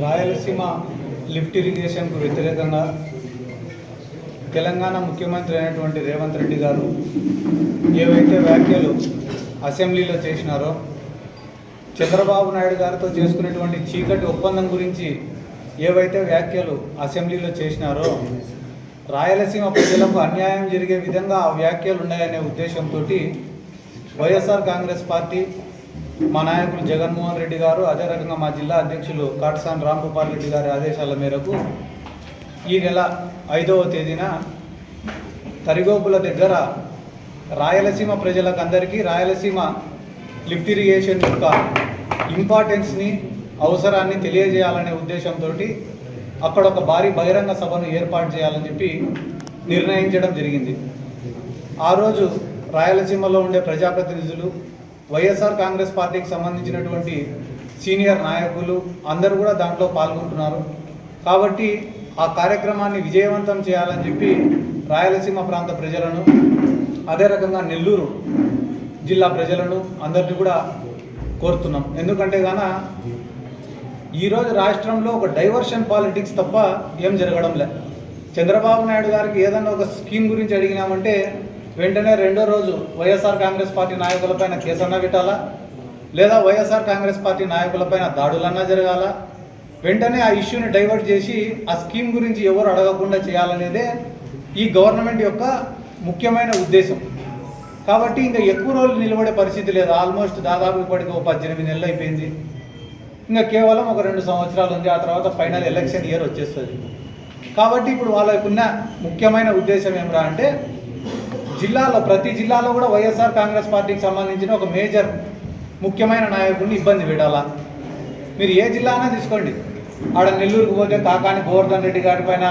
Rayalaseema lift ఇరిగేషన్కు వ్యతిరేకంగా తెలంగాణ ముఖ్యమంత్రి అయినటువంటి రేవంత్ రెడ్డి గారు ఏవైతే వ్యాఖ్యలు అసెంబ్లీలో చేసినారో చంద్రబాబు నాయుడు గారితో చేసుకునేటువంటి చీకటి ఒప్పందం గురించి ఏవైతే వ్యాఖ్యలు అసెంబ్లీలో చేసినారో రాయలసీమ ప్రజలకు అన్యాయం జరిగే విధంగా ఆ వ్యాఖ్యలు ఉన్నాయనే ఉద్దేశంతో వైఎస్ఆర్ కాంగ్రెస్ పార్టీ మా నాయకులు జగన్మోహన్ రెడ్డి గారు అదే రకంగా మా జిల్లా అధ్యక్షులు కాటసాని రాంగోపాల్ రెడ్డి గారి ఆదేశాల మేరకు ఈ నెల ఐదవ తేదీన తరిగోపుల దగ్గర రాయలసీమ ప్రజలకు అందరికీ రాయలసీమ లిఫ్ట్ ఇరిగేషన్ యొక్క ఇంపార్టెన్స్ని అవసరాన్ని తెలియజేయాలనే ఉద్దేశంతో అక్కడ ఒక భారీ బహిరంగ సభను ఏర్పాటు చేయాలని చెప్పి నిర్ణయించడం జరిగింది. ఆ రోజు రాయలసీమలో ఉండే ప్రజాప్రతినిధులు వైఎస్ఆర్ కాంగ్రెస్ పార్టీకి సంబంధించినటువంటి సీనియర్ నాయకులు అందరూ కూడా దాంట్లో పాల్గొంటున్నారు. కాబట్టి ఆ కార్యక్రమాన్ని విజయవంతం చేయాలని చెప్పి రాయలసీమ ప్రాంత ప్రజలను అదే రకంగా నెల్లూరు జిల్లా ప్రజలను అందరినీ కూడా కోరుతున్నాం. ఎందుకంటే గాన ఈరోజు రాష్ట్రంలో ఒక డైవర్షన్ పాలిటిక్స్ తప్ప ఏం జరగడం లే. చంద్రబాబు నాయుడు గారికి ఏదన్నా ఒక స్కీమ్ గురించి అడిగినామంటే వెంటనే రెండో రోజు వైఎస్ఆర్ కాంగ్రెస్ పార్టీ నాయకులపైన కేసన్నా పెట్టాలా లేదా వైఎస్ఆర్ కాంగ్రెస్ పార్టీ నాయకులపైన దాడులన్నా జరగాల? వెంటనే ఆ ఇష్యూని డైవర్ట్ చేసి ఆ స్కీమ్ గురించి ఎవరు అడగకుండా చేయాలనేదే ఈ గవర్నమెంట్ యొక్క ముఖ్యమైన ఉద్దేశం. కాబట్టి ఇంకా ఎక్కువ రోజులు నిలబడే పరిస్థితి లేదు. ఆల్మోస్ట్ దాదాపు ఇప్పటికి ఒక పద్దెనిమిది నెలలు అయిపోయింది. ఇంకా కేవలం ఒక రెండు సంవత్సరాలు ఉంది. ఆ తర్వాత ఫైనల్ ఎలక్షన్ ఇయర్ వచ్చేస్తుంది. కాబట్టి ఇప్పుడు వాళ్ళకున్న ముఖ్యమైన ఉద్దేశం ఏమిరా అంటే జిల్లాలో ప్రతి జిల్లాలో కూడా వైఎస్ఆర్ కాంగ్రెస్ పార్టీకి సంబంధించిన ఒక మేజర్ ముఖ్యమైన నాయకుడిని ఇబ్బంది పెట్టాలా? మీరు ఏ జిల్లానా తీసుకోండి. ఆడ నెల్లూరుకు పోతే కాకాని గోవర్ధన్ రెడ్డి గారి పైన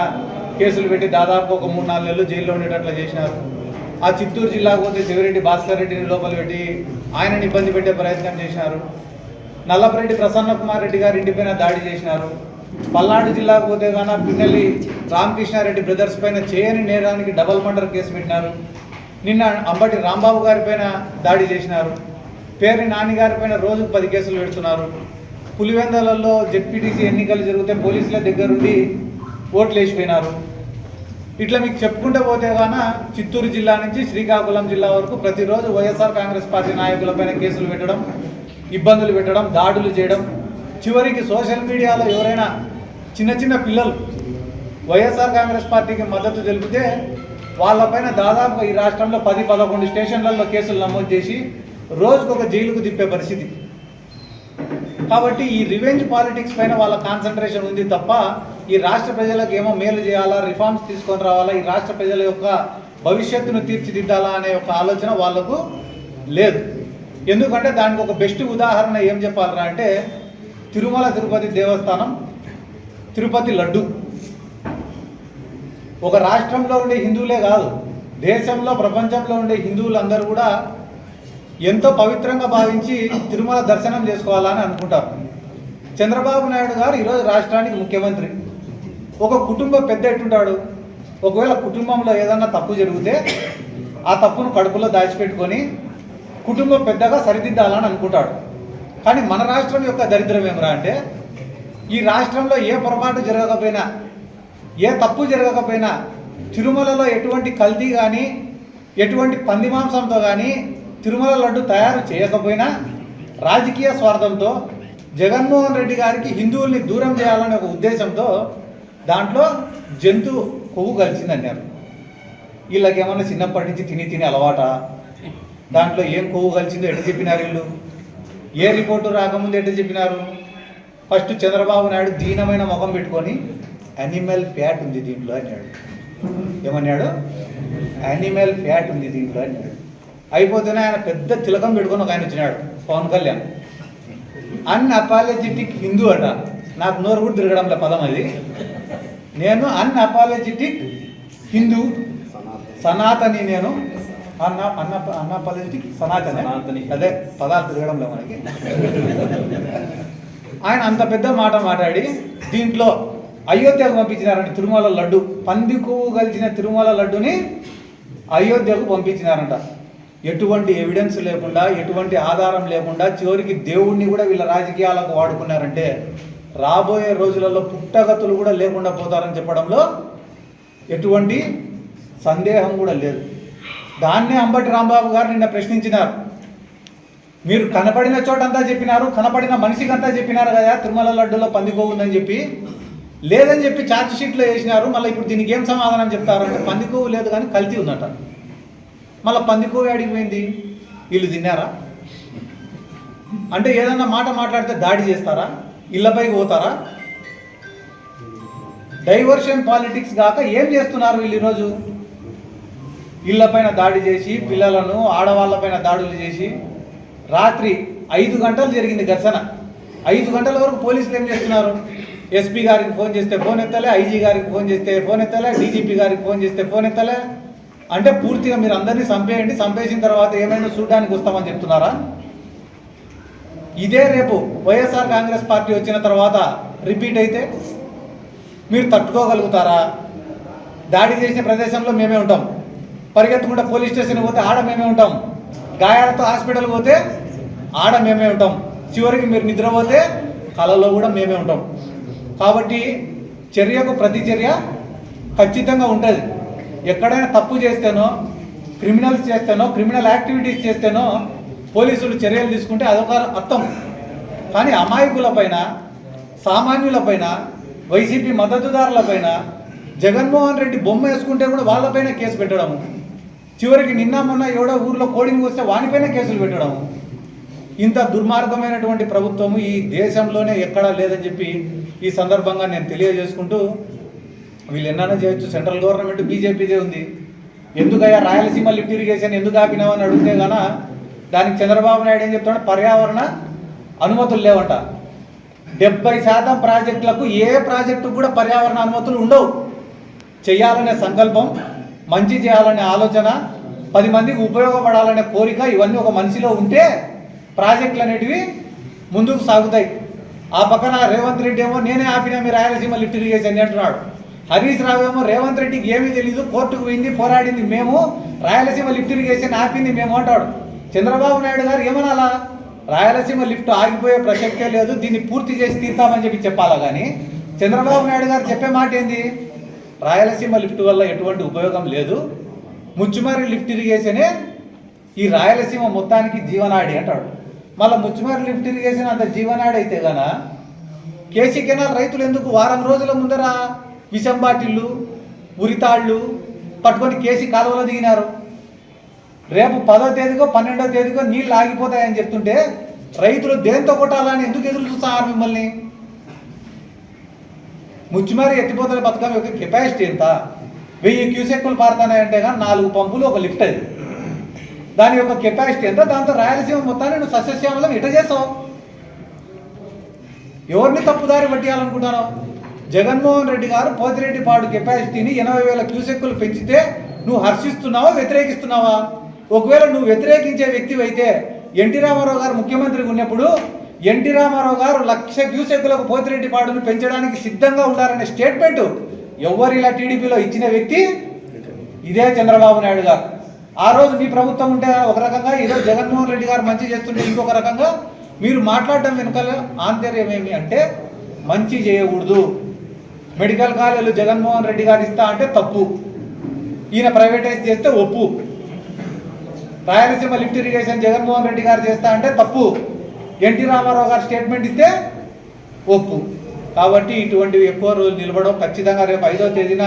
కేసులు పెట్టి దాదాపు ఒక మూడు నాలుగు నెలలు జైల్లో ఉండేటట్లు చేసినారు. ఆ చిత్తూరు జిల్లాకు పోతే శివరెడ్డి భాస్కర్ రెడ్డిని లోపల పెట్టి ఆయనని ఇబ్బంది పెట్టే ప్రయత్నం చేసినారు. నల్లపరెడ్డి ప్రసన్న కుమార్ రెడ్డి గారి ఇంటిపైన దాడి చేసినారు. పల్నాడు జిల్లాకు పోతే కానీ పిన్నెల్లి రామకృష్ణారెడ్డి బ్రదర్స్ పైన చేయని నేరానికి డబల్ మర్డర్ కేసు పెట్టినారు. నిన్న అంబటి రాంబాబు గారి పైన దాడి చేసినారు. పేరుని నాన్నగారి పైన రోజుకు పది కేసులు పెడుతున్నారు. పులివెందలలో జెడ్పీటీసీ ఎన్నికలు జరిగితే పోలీసుల దగ్గరుండి ఓట్లు వేసిపోయినారు. ఇట్లా మీకు చెప్పుకుంటూ పోతే గాన చిత్తూరు జిల్లా నుంచి శ్రీకాకుళం జిల్లా వరకు ప్రతిరోజు వైఎస్ఆర్ కాంగ్రెస్ పార్టీ నాయకులపైన కేసులు పెట్టడం ఇబ్బందులు పెట్టడం దాడులు చేయడం. చివరికి సోషల్ మీడియాలో ఎవరైనా చిన్న చిన్న పిల్లలు వైఎస్ఆర్ కాంగ్రెస్ పార్టీకి మద్దతు తెలిపితే వాళ్ళపైన దాదాపు ఈ రాష్ట్రంలో పది పదకొండు స్టేషన్లలో కేసులు నమోదు చేసి రోజుకొక జైలుకు తిప్పే పరిస్థితి. కాబట్టి ఈ రివెంజ్ పాలిటిక్స్ పైన వాళ్ళ కాన్సన్ట్రేషన్ ఉంది తప్ప ఈ రాష్ట్ర ప్రజలకు ఏమో మేలు చేయాలా రిఫార్మ్స్ తీసుకొని రావాలా ఈ రాష్ట్ర ప్రజల యొక్క భవిష్యత్తును తీర్చిదిద్దాలా అనే ఒక ఆలోచన వాళ్ళకు లేదు. ఎందుకంటే దానికి ఒక బెస్ట్ ఉదాహరణ ఏం చెప్పాలరా అంటే తిరుమల తిరుపతి దేవస్థానం తిరుపతి లడ్డు. ఒక రాష్ట్రంలో ఉండే హిందువులే కాదు దేశంలో ప్రపంచంలో ఉండే హిందువులందరూ కూడా ఎంతో పవిత్రంగా భావించి తిరుమల దర్శనం చేసుకోవాలని అనుకుంటారు. చంద్రబాబు నాయుడు గారు ఈరోజు రాష్ట్రానికి ముఖ్యమంత్రి. ఒక కుటుంబ పెద్ద ఎట్టుంటాడు? ఒకవేళ కుటుంబంలో ఏదన్నా తప్పు జరిగితే ఆ తప్పును కడుపులో దాచిపెట్టుకొని కుటుంబం పెద్దగా సరిదిద్దాలని అనుకుంటాడు. కానీ మన రాష్ట్రం యొక్క దరిద్రం ఏమరా అంటే ఈ రాష్ట్రంలో ఏ పొరపాటు జరగకపోయినా ఏ తప్పు జరగకపోయినా తిరుమలలో ఎటువంటి కల్తీ కానీ ఎటువంటి పంది మాంసంతో కానీ తిరుమల లడ్డు తయారు చేయకపోయినా రాజకీయ స్వార్థంతో జగన్మోహన్ రెడ్డి గారికి హిందువుల్ని దూరం చేయాలనే ఒక ఉద్దేశంతో దాంట్లో జంతు కొవ్వు కలిసిందన్నారు వీళ్ళకి ఏమన్నా చిన్నప్పటి నుంచి తిని తిని అలవాటా? దాంట్లో ఏం కొవ్వు కలిసిందో ఎట్ట చెప్పినారు వీళ్ళు? ఏ రిపోర్టు రాకముందు ఎట్ట చెప్పినారు? ఫస్ట్ చంద్రబాబు నాయుడు దీనమైన ముఖం పెట్టుకొని యానిమల్ ఫ్యాట్ ఉంది దీంట్లో అన్నాడు. ఏమన్నాడు? యానిమల్ ఫ్యాట్ ఉంది దీంట్లో అన్నాడు. అయిపోతేనే ఆయన పెద్ద తిలకం పెట్టుకొని ఒక ఆయన వచ్చినాడు పవన్ కళ్యాణ్. అన్ అపాలజెటిక్ హిందూ అట. నాకు నోరు కూడా తిరగడంలో పదం అది. నేను అన్ అపాలజెటిక్ హిందూ సనాతని నేను. అన్న అన్న అన్న సనాతని. సనాతని. అదే పదాలు తిరగడంలో మనకి. ఆయన అంత పెద్ద మాట మాట్లాడి దీంట్లో అయోధ్యకు పంపించినారంట తిరుమల లడ్డు పంది కలిసిన తిరుమల లడ్డుని అయోధ్యకు పంపించినారంట. ఎటువంటి ఎవిడెన్స్ లేకుండా ఎటువంటి ఆధారం లేకుండా చివరికి దేవుణ్ణి కూడా వీళ్ళ రాజకీయాలకు వాడుకున్నారంటే రాబోయే రోజులలో పుట్టగతులు కూడా లేకుండా పోతారని చెప్పడంలో ఎటువంటి సందేహం కూడా లేదు. దాన్నే అంబటి రాంబాబు గారు నిన్న ప్రశ్నించినారు. మీరు కనపడిన చోటంతా చెప్పినారు కనపడిన మనిషికంతా చెప్పినారు కదా తిరుమల లడ్డులో పందిపోవుందని ఉందని చెప్పి. లేదని చెప్పి ఛార్జ్ షీట్లో వేసినారు. మళ్ళీ ఇప్పుడు దీనికి ఏం సమాధానం చెప్తారు అంటే లేదు కానీ కల్తీ ఉందట. మళ్ళీ పందికొవ్వు అడిగిపోయింది వీళ్ళు తిన్నారా? అంటే ఏదన్నా మాట మాట్లాడితే దాడి చేస్తారా? ఇళ్ళపైకి పోతారా? డైవర్షన్ పాలిటిక్స్ కాక ఏం చేస్తున్నారు వీళ్ళు ఈరోజు? ఇళ్ళపైన దాడి చేసి పిల్లలను ఆడవాళ్ళపైన దాడులు చేసి రాత్రి ఐదు గంటలు జరిగింది ఘర్షణ. ఐదు గంటల వరకు పోలీసులు ఏం చేస్తున్నారు? ఎస్పీ గారికి ఫోన్ చేస్తే ఫోన్ ఎత్తలే ఐజీ గారికి ఫోన్ చేస్తే ఫోన్ ఎత్తలే డీజీపీ గారికి ఫోన్ చేస్తే ఫోన్ ఎత్తలే? అంటే పూర్తిగా మీరు అందరినీ చంపేయండి చంపేసిన తర్వాత ఏమైనా చూడడానికి వస్తామని చెప్తున్నారా? ఇదే రేపు వైఎస్ఆర్ కాంగ్రెస్ పార్టీ వచ్చిన తర్వాత రిపీట్ అయితే మీరు తట్టుకోగలుగుతారా? దాడి చేసిన ప్రదేశంలో మేమే ఉంటాం. పరిగెత్తకుండా పోలీస్ స్టేషన్ పోతే ఆడ మేమే ఉంటాం. గాయాలతో హాస్పిటల్ పోతే ఆడ మేమే ఉంటాం. చివరికి మీరు నిద్రపోతే కళలో కూడా మేమే ఉంటాం. కాబట్టి చర్యకు ప్రతి చర్య ఖచ్చితంగా ఉంటుంది. ఎక్కడైనా తప్పు చేస్తేనో క్రిమినల్స్ చేస్తేనో క్రిమినల్ యాక్టివిటీస్ చేస్తేనో పోలీసులు చర్యలు తీసుకుంటే అదొక అర్థం. కానీ అమాయకులపైన సామాన్యులపైన వైసీపీ మద్దతుదారులపైన జగన్మోహన్ రెడ్డి బొమ్మ వేసుకుంటే కూడా వాళ్ళపైన కేసు పెట్టడము. చివరికి నిన్న మొన్న ఎవడో ఊర్లో కోడింగ్ వస్తే వానిపైన కేసులు పెట్టడము. ఇంత దుర్మార్గమైనటువంటి ప్రభుత్వము ఈ దేశంలోనే ఎక్కడా లేదని చెప్పి ఈ సందర్భంగా నేను తెలియజేసుకుంటూ వీళ్ళు ఎన్నైనా చేయొచ్చు. సెంట్రల్ గవర్నమెంట్ బీజేపీదే ఉంది. ఎందుకయ్యా రాయలసీమ లిఫ్ట్ ఇరిగేషన్ ఎందుకు ఆపినామని అడిగితే గాన దానికి చంద్రబాబు నాయుడు ఏం చెప్తాడు పర్యావరణ అనుమతులు లేవంట. డెబ్బై శాతం ప్రాజెక్టులకు ఏ ప్రాజెక్టు కూడా పర్యావరణ అనుమతులు ఉండవు. చేయాలనే సంకల్పం మంచి చేయాలనే ఆలోచన పది మందికి ఉపయోగపడాలనే కోరిక ఇవన్నీ ఒక మనిషిలో ఉంటే ప్రాజెక్టులు అనేటివి ముందుకు సాగుతాయి. ఆ పక్కన రేవంత్ రెడ్డి ఏమో నేనే ఆపినా మీ రాయలసీమ లిఫ్ట్ ఇరిగేషన్ అంటున్నాడు. హరీష్ రావు ఏమో రేవంత్ రెడ్డికి ఏమీ తెలియదు కోర్టుకు పోయింది పోరాడింది మేము రాయలసీమ లిఫ్ట్ ఇరిగేషన్ ఆపింది మేము అంటాడు. చంద్రబాబు నాయుడు గారు ఏమనాలా? రాయలసీమ లిఫ్ట్ ఆగిపోయే ప్రసక్తే లేదు దీన్ని పూర్తి చేసి తీర్తామని చెప్పి చెప్పాలా కానీ చంద్రబాబు నాయుడు గారు చెప్పే మాట ఏంది? రాయలసీమ లిఫ్ట్ వల్ల ఎటువంటి ఉపయోగం లేదు ముచ్చుమారి లిఫ్ట్ ఇరిగేషనే ఈ రాయలసీమ మొత్తానికి జీవనాడి అంటాడు. మళ్ళీ ముచ్చిమారి లిఫ్ట్ ఇరిగేషన్ అంత జీవనాడి అయితే కేసీ కెనాల్ రైతులు ఎందుకు వారం రోజుల ముందర విషం బాటిళ్ళు ఉరితాళ్ళు పట్టుకొని కేసీ కాలువలో దిగినారు? రేపు పదో తేదీకో పన్నెండో తేదీకో నీళ్ళు ఆగిపోతాయని చెప్తుంటే రైతులు దేంతో కొట్టాలని ఎందుకు ఎదురు చూస్తున్నారు మిమ్మల్ని? ముచ్చిమారి ఎత్తిపోతల పథకం యొక్క కెపాసిటీ ఎంత? వెయ్యి క్యూసెక్కులు పారుతానంటే కానీ నాలుగు పంపులు ఒక లిఫ్ట్ అది. దాని యొక్క కెపాసిటీ ఎంత? దాంతో రాయలసీమ మొత్తాన్ని నువ్వు సస్యశ్యామలం ఇట చేసావు ఎవరిని తప్పుదారి పట్టియాలనుకుంటాను జగన్మోహన్ రెడ్డి గారు పోతిరెడ్డి పాడు కెపాసిటీని ఎనభై వేల క్యూసెక్కులు పెంచితే నువ్వు హర్షిస్తున్నావా వ్యతిరేకిస్తున్నావా? ఒకవేళ నువ్వు వ్యతిరేకించే వ్యక్తి అయితే ఎన్టీ రామారావు గారు ముఖ్యమంత్రిగా ఉన్నప్పుడు ఎన్టీ రామారావు గారు లక్ష క్యూసెక్కులకు పోతిరెడ్డి పాడును పెంచడానికి సిద్ధంగా ఉండాలనే స్టేట్మెంట్ ఎవరు ఇలా టీడీపీలో ఇచ్చిన వ్యక్తి? ఇదే చంద్రబాబు నాయుడు గారు. ఆ రోజు మీ ప్రభుత్వం ఉంటే ఒక రకంగా ఈరోజు జగన్మోహన్ రెడ్డి గారు మంచి చేస్తుంటే ఇంకొక రకంగా మీరు మాట్లాడటం వెనుక ఆంతర్యం ఏమి అంటే మంచి చేయకూడదు. మెడికల్ కాలేజీలు జగన్మోహన్ రెడ్డి గారు ఇస్తా అంటే తప్పు. ఈయన ప్రైవేటైజ్ చేస్తే ఒప్పు. రాయలసీమ లిఫ్ట్ ఇరిగేషన్ జగన్మోహన్ రెడ్డి గారు చేస్తా అంటే తప్పు. ఎన్టీ రామారావు గారు స్టేట్మెంట్ ఇస్తే ఒప్పు. కాబట్టి ఇటువంటివి ఎక్కువ రోజులు నిలబడవు. ఖచ్చితంగా రేపు ఐదో తేదీన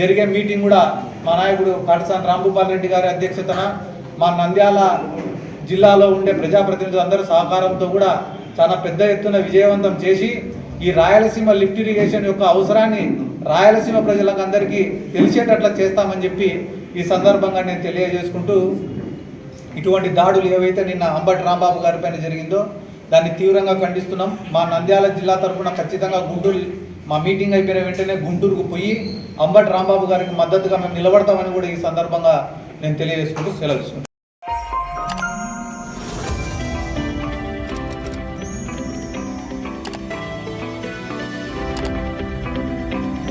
జరిగే మీటింగ్ కూడా మా నాయకుడు పాటిసాని రాంభూపాల్ రెడ్డి గారి అధ్యక్షతన మా నంద్యాల జిల్లాలో ఉండే ప్రజాప్రతినిధులు అందరూ సహకారంతో కూడా చాలా పెద్ద ఎత్తున విజయవంతం చేసి ఈ రాయలసీమ లిఫ్ట్ ఇరిగేషన్ యొక్క అవసరాన్ని రాయలసీమ ప్రజలకు అందరికీ తెలిసేటట్లా చేస్తామని చెప్పి ఈ సందర్భంగా నేను తెలియజేసుకుంటూ ఇటువంటి దాడులు ఏవైతే నిన్న అంబటి రాంబాబు గారిపైన జరిగిందో దాన్ని తీవ్రంగా ఖండిస్తున్నాం. మా నంద్యాల జిల్లా తరఫున ఖచ్చితంగా గుంటూరు మా మీటింగ్ అయిపోయిన వెంటనే గుంటూరుకు పోయి అంబటి రాంబాబు గారికి మద్దతుగా మేము నిలబడతామని కూడా ఈ సందర్భంగా నేను తెలియజేసుకుంటూ సెలవు